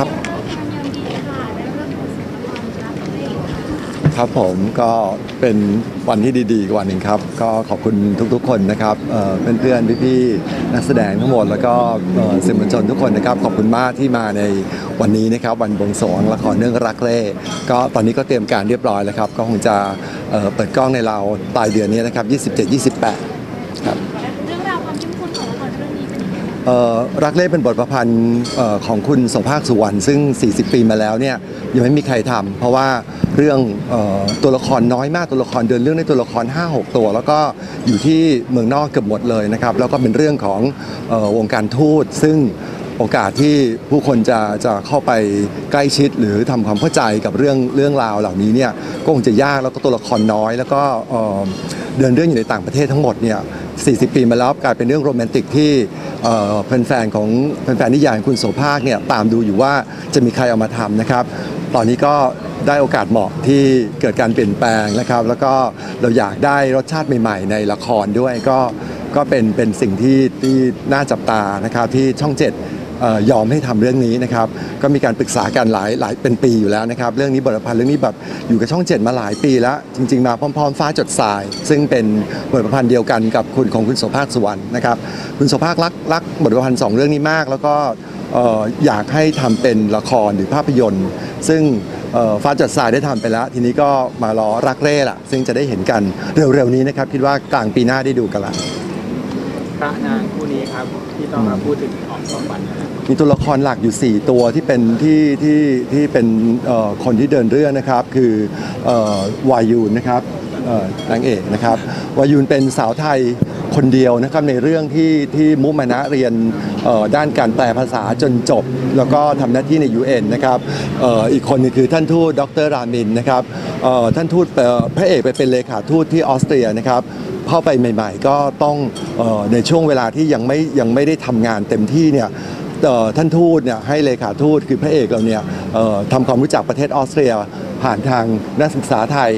ครับครับให้ครับผมก็เป็นวันที่ดีๆอีกวันหนึ่งครับ ก็ขอบคุณทุกๆคนนะครับเอ่อเพื่อนๆพี่ๆนักแสดงทั้งหมดแล้วก็เอ่อสื่อมวลชนทุกคนนะครับ ขอบคุณมากที่มาในวันนี้นะครับ วันบวงสรวงละครเรื่องรักเล่ก็ตอนนี้ก็เตรียมการเรียบร้อยแล้วครับ ก็คงจะเอ่อเปิดกล้องในเราวปลายเดือนนี้นะครับ 27-28 ครับ รักเล่เป็นบทประพันธ์ของคุณโสภาคสุวรรณซึ่ง 40 ปีมาแล้วเนี่ยยังไม่มีใครทำเพราะว่าเรื่องออตัวละครน้อยมากตัวละครเดินเรื่องในตัวละคร 5-6 ตัว แล้วก็อยู่ที่เมืองนอกเกือบหมดเลยนะครับแล้วก็เป็นเรื่องของออวงการทูตซึ่ง โอกาสที่ผู้คนจะจะเข้าไปใกล้ชิดหรือทำความเข้าใจกับเรื่องเรื่องราวเหล่านี้เนี่ยก็คงจะยากแล้วก็ตัวละครน้อย แล้วก็เดินเรื่องอยู่ในต่างประเทศทั้งหมดเนี่ย40 ปีมาแล้วกลายเป็นเรื่องโรแมนติกที่เอ่อแฟนๆของแฟนๆนิยายคุณโสภาคเนี่ยตามดูอยู่ว่าจะมีใครเอามาทำนะครับ ตอนนี้ก็ได้โอกาสเหมาะที่เกิดการเปลี่ยนแปลงนะครับ แล้วก็เราอยากได้รสชาติใหม่ๆ ในละครด้วยก็ก็เป็นเป็นสิ่งที่ที่น่าจับตานะครับที่ช่องเจ็ด ยอมให้ทำเรื่องนี้นะครับก็มีการปรึกษากันหลายหลายเป็นปีอยู่แล้วนะครับเรื่องนี้บทประพันธ์เรื่องนี้แบบอยู่กับช่องเจ็ดมาหลายปีแล้ว จริง ๆ มาพร้อม ๆ ฟ้าจดทราย ซึ่งเป็นบทประพันธ์เดียวกันกับคุณของคุณโสภาคสุวรรณนะครับคุณโสภาครักรักบทประพันธ์สองเรื่องนี้มาก แล้วก็เอ่อยากให้ทำเป็นละครหรือภาพยนตร์ ซึ่งฟ้าจดทรายได้ทำไปแล้ว ทีนี้ก็มารอรักเร่ละซึ่งจะได้เห็นกันเร็วๆนี้นะครับ คิดว่ากลางปีหน้าได้ดูกันละ พระนางคู่นี้ครับที่ต้องมาพูดถึงออกสองวันนะครับมีตัวละครหลักอยู่ 4 ตัวที่เป็นที่ที่ที่เป็นเอ่อคนที่เดินเรื่องนะครับ คือเอ่อวายูนนะครับเอ่อนางเอกนะครับวายูนเป็นสาวไทยคนเดียวนะครับในเรื่องที่ที่มุมานะเรียนเอ่อด้านการแปลภาษาจนจบ แล้วก็ทำหน้าที่ใน UN นะครับเอ่ออีกคนหนึงคือท่านทูตดรรามินนะครับเอ่อท่านทูตเอ่อพระเอกไปเป็นเลขาทูตที่ออสเตรียนะครับ เข้าไปใหม่ ๆ ก็ต้องออในช่วงเวลาที่ยังไม่ยังไม่ได้ทำงานเต็มที่เนี่ยท่านทูตเนี่ยให้เลขาทูตคือพระเอกเราเนี่ยทำความรู้จักประเทศออสเตรีย ผ่านทางนักศึกษาไทย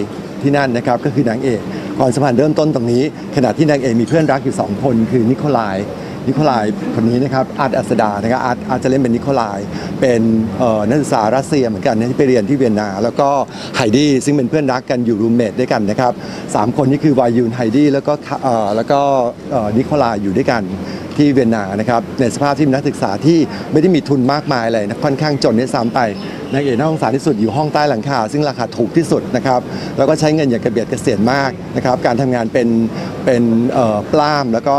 ที่นั่นนะครับก็คือนางเอกความสัมพันธ์เริ่มต้นตรงนี้ ขณะที่นางเอกมีเพื่อนรักอยู่สองคน คือนิโคลาย นิโคลายคนนี้นะครับอาร์ตอัสดานะครับอาร์ตอาร์ตจะเล่นเป็นนิโคลาย เป็นนักศึกษารัสเซียเหมือนกันที่ไปเรียนที่เวียนนา แล้วก็ไฮดี้ซึ่งเป็นเพื่อนรักกันอยู่รูมเมทด้วยกันนะครับสามคนนี้คือวายูนไฮดี้แล้วก็แล้วก็นิโคลายอยู่ด้วยกันที่เวียนนานะครับในสภาพที่เป็นนักศึกษาที่ไม่ได้มีทุนมากมายอะไรนะค่อนข้างจนด้วยซ้ำไปนางเอกน่าสงสารที่สุดอยู่ห้องใต้หลังคา ซึ่งราคาถูกที่สุดนะครับแล้วก็ใช้เงินอย่างกระเบียดกระเสียนมากนะครับการทำงานเป็นเป็นปล้ามแล้วก็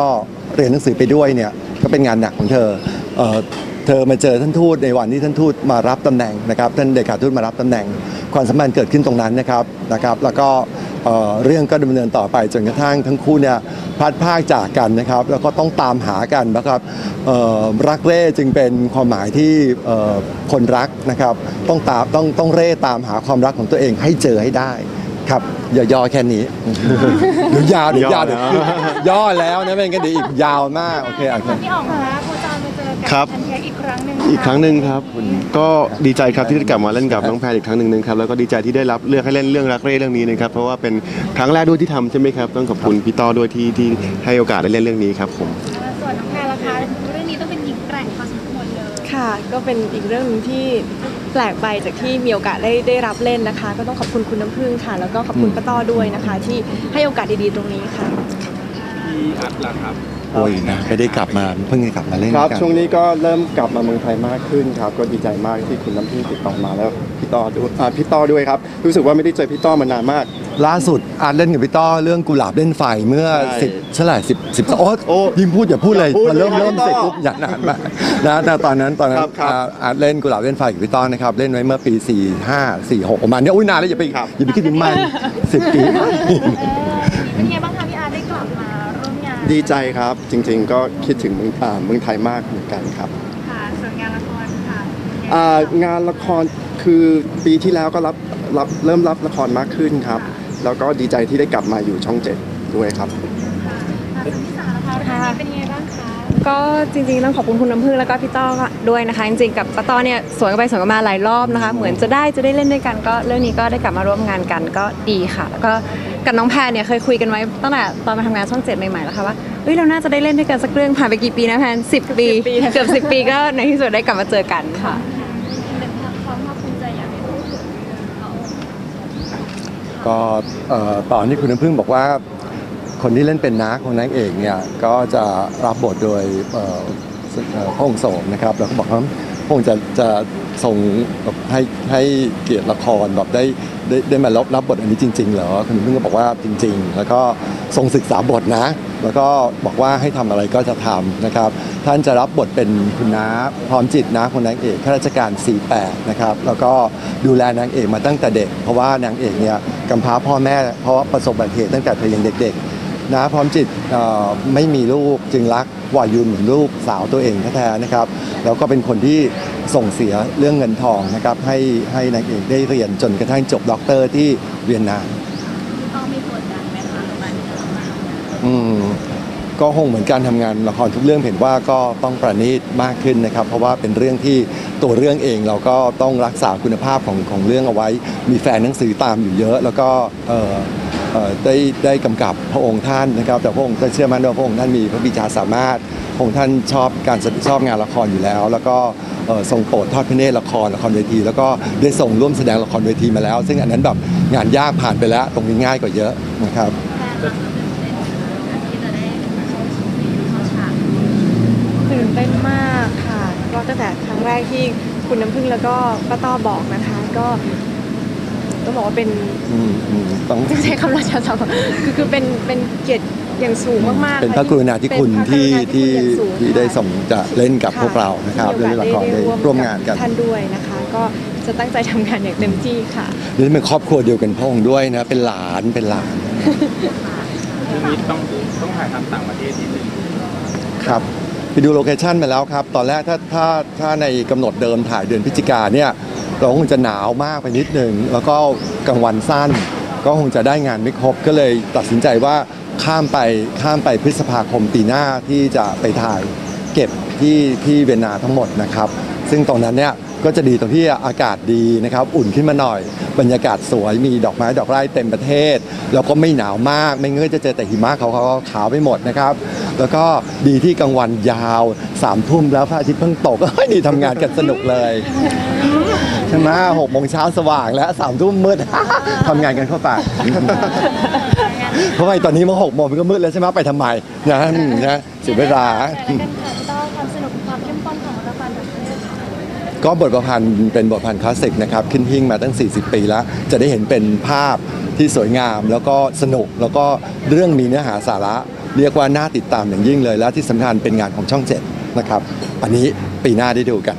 เรียนหนังสือไปด้วยเนี่ยก็เป็นงานหนักของเธอเออเธอมาเจอท่านทูตในวันที่ท่านทูตมารับตำแหน่งนะครับท่านเลขาทูตมารับตำแหน่ง ความสัมพันธ์เกิดขึ้นตรงนั้นนะครับนะครับ แล้วก็เออเรื่องก็ดำเนินต่อไปจนกระทั่งทั้งคู่เนี่ยพลัดพากจากกันนะครับ แล้วก็ต้องตามหากันนะครับรักเร่จึงเป็นความหมายที่คนรักนะครับ ต้องตามต้องต้องเร่ตามหาความรักของตัวเองให้เจอให้ได้ ครับอย่าย่อแค่นี้เดี๋ยวยาวเดี๋ยวยาวเดี๋ยวย่อแล้วนะไม่งั้นเดี๋ยวอีกยาวมากโอเคโอเค พี่อ๋องคะโคจรมาเจอกัครับ แพนเค้กอีกครั้งหนึ่งอีกครั้งหนึ่งครับก็ดีใจครับที่ได้กลับมาเล่นกับน้องแพรอีกครั้งหนึ่งนะครับแล้วก็ดีใจที่ได้รับเลือกให้เล่นเรื่องรักเร่เรื่องนี้นะครับเพราะว่าเป็นครั้งแรกด้วยที่ทำใช่ไหมครับต้องขอบคุณพี่ต้อด้วยที่ที่ให้โอกาสได้เล่นเรื่องนี้ครับผม ส่วนน้องแพรล่ะคะเรื่องนี้ต้องเป็นหญิงแกร่งพอสมควรเลย ค่ะ ก็เป็นอีกเรื่องหนึงที่ แปลกไปจากที่มีโอกาสได้ได้รับเล่นนะคะ ก็ต้องขอบคุณคุณน้ำพึ่งค่ะ แล้วก็ขอบคุณป้าต้อด้วยนะคะ ที่ให้โอกาสดีๆตรงนี้ค่ะ พี่อัดล่ะครับโอ้ยนะไม่ได้กลับมาเพิ่งจะกลับมาเล่นครับ กันช่วงนี้ก็เริ่มกลับมาเมืองไทยมากขึ้นครับ ก็ดีใจมากที่คุณน้ำพึ่งติดต่อมาแล้วพี่ต้อด้วยอ่าพี่ต้อด้วยครับ รู้สึกว่าไม่ได้เจอพี่ต้อมานานมาก ล่าสุดอาร์ตเล่นกับพี่ต้อเรื่องกุหลาบเล่นไฟเมื่อใช่สิบเท่าไหร่สิบสิบโอ๊ตโอ้ยิ่งพูดอย่าพูดเลยอย่าพูดมันเริ่มเลยเริ่มครับเสร็จปุ๊บอย่านานมากนะแต่ตอนนั้นตอนนั้นครับครับอ่าอาร์ตเล่นกุหลาบเล่นไฟกับพี่ต้อนะครับเล่นไว้เมื่อปี4 5 4 6ประมาณเนี้ยอุ้ยนานแล้วอย่าไปครับ อย่าไปคิดถึงมันสิบปีเออเป็นไงบ้างคะพี่อาร์ตได้กลับมาร่วมงานดีใจครับ จริง ๆ ก็คิดถึงเมืองอ่าเมืองไทยมากเหมือนกันครับค่ะส่วนงานละครค่ะอ่างานละครคือปีที่แล้วก็รับรับเริ่มรับละครมากขึ้นครับ แล้วก็ดีใจที่ได้กลับมาอยู่ช่องเจ็ดด้วยครับค่ะส่วนพี่สาวนะคะเรื่องนี้เป็นยังไงบ้างคะก็จริงๆต้องขอบคุณคุณน้ำพึ่งแล้วก็พี่ต้อด้วยนะคะจริงๆกับป้าต้อเนี่ยสวนกันไปสวนกันมาหลายรอบนะคะ เหมือนจะได้จะได้เล่นด้วยกันก็เรื่องนี้ก็ได้กลับมาร่วมงานกันก็ดีค่ะแล้วก็กับน้องแพรเนี่ยเคยคุยกันไว้ตั้งแต่ตอนมาทำงานช่องเจ็ดใหม่ๆแล้วค่ะว่าเฮ้ยเราน่าจะได้เล่นด้วยกันสักเรื่องผ่านไปกี่ปีนะแพนสิบปีเกือบสิบปีก็ในที่สุดได้กลับมาเจอกันค่ะ ค่ะ ก็ต่อตอนที่คุณน้ำพึ่งบอกว่าคนที่เล่นเป็นน้าของนางเอกเนี่ยก็จะรับบทโดยเอ่อเอ่อพระองค์โสมนะครับแล้วก็บอกว่า พงจะจะทรงให้ให้เกียรติละครแบบได้ได้ได้มารับรับบทอันนี้จริง ๆ เหรอคุณน้ำพึ่งก็บอกว่าจริง ๆ แล้วก็ทรงศึกษาบทนะ แล้วก็บอกว่าให้ทำอะไรก็จะทำนะครับ ท่านจะรับบทเป็นคุณน้าพร้อมจิตนะของนางเอกข้าราชการ 48 นะครับ แล้วก็ดูแลนางเอกมาตั้งแต่เด็ก เพราะว่านางเอกเนี่ยกำพร้าพ่อแม่เพราะประสบอุบัติเหตุตั้งแต่เธอยังเด็ก ๆ นะพร้อมจิตเอ่อไม่มีลูกจึงรักวายุนเหมือนลูกสาวตัวเองแท้ๆนะครับ แล้วก็เป็นคนที่ส่งเสียเรื่องเงินทองนะครับ ให้ให้นางเอกได้เรียนจนกระทั่งจบด็อกเตอร์ที่เวียนนาพี่ต้องมีกดดันไหมคะกับการที่จะมาอืมก็คงเหมือนการทำงานละครทุกเรื่องเห็นว่าก็ต้องประณีตมากขึ้นนะครับ เพราะว่าเป็นเรื่องที่ตัวเรื่องเองเราก็ต้องรักษาคุณภาพของของเรื่องเอาไว้ มีแฟนหนังสือตามอยู่เยอะ แล้วก็เอ่อเอ่อ ได้ได้กำกับพระองค์ท่านนะครับ แต่พระองค์ก็เชื่อมั่นว่าพระองค์ท่านมีพระบิดาสามารถพระองค์ท่านชอบการชอบงานละครอยู่แล้ว แล้วก็เอ่อทรงโปรดทอดพระเนตรละครละครเวที แล้วก็ได้ส่งร่วมแสดงละครเวทีมาแล้ว ซึ่งอันนั้นแบบงานยากผ่านไปแล้ว ตรงนี้ง่ายกว่าเยอะนะครับที่จะได้เข้ากตื่นเต้นมากค่ะก็ตั้งแต่ครั้งแรกที่คุณน้ำพึ่งแล้วก็ป้าต้อบอกนะคะ ก็ ต้องบอกว่าเป็นอืมอืมต้อง จะใช้คำราชาศัพท์คือคือเป็นเป็นเกียรติอย่างสูงมากๆเป็นพระกรุณาธิคุณเป็นพระที่กรุณาธิที่คุณอย่างสูงที่ได้ค่ะส่งจะเล่นกับพวกเรานะครับมีเล่นโอกาสละครได้ได้ร่วมงานกัน ท่านด้วยนะคะ ก็จะตั้งใจทำงานอย่างเต็มที่ค่ะนี่เป็นครอบครัวเดียวกันพระองค์ด้วยนะ เป็นหลานเป็นหลานเรื่องนี้ต้องต้องถ่ายทำต่างประเทศนิดนึงครับไปดูโลเคชันมาแล้วครับ ตอนแรกถ้าถ้าถ้าในกำหนดเดิมถ่ายเดือนพฤศจิกาเนี่ย เราคงจะหนาวมากไปนิดหนึ่งแล้วก็กลางวันสั้น ก็คงจะได้งานไม่ครบก็เลยตัดสินใจว่าข้ามไปข้ามไปพฤษภาคมปีหน้าที่จะไปถ่ายเก็บที่ที่เวียนนาทั้งหมดนะครับ ซึ่งตรงนั้นเนี่ยก็จะดีตรงที่อากาศดีนะครับ อุ่นขึ้นมาหน่อย บรรยากาศสวยมีดอกไม้ดอกไร่เต็มประเทศ แล้วก็ไม่หนาวมาก ไม่เงั้นก็จะเจอแต่หิมะเขาเขาขาวไปหมดนะครับ แล้วก็ดีที่กลางวันยาวสามทุ่มแล้วพระอาทิตย์เพิ่งตกก็ดีทำงานกันสนุกเลย ช่ไหมหกโมงเช้าสว่างแล้วสามทุ่มมืด ทำงานกันเข้าไปเพราะว่าตอนนี้มันหกโมงมันก็มืดแล้วใช่ไหมไปทำไมนะนะเสียเวลาเป็นค่ะพี่ต้องความสนุกความเข้มข้นของละครแบบนี้ก็บทประพันธ์เป็นบทประพันธ์คลาสสิกนะครับขึ้นหิ้งมาตั้ง 40 ปีแล้ว จะได้เห็นเป็นภาพที่สวยงาม แล้วก็สนุกแล้วก็เรื่องมีเนื้อหาสาระ เรียกว่าน่าติดตามอย่างยิ่งเลย และที่สำคัญเป็นงานของช่องเจ็ดนะครับ อันนี้ปีหน้าได้ดูกัน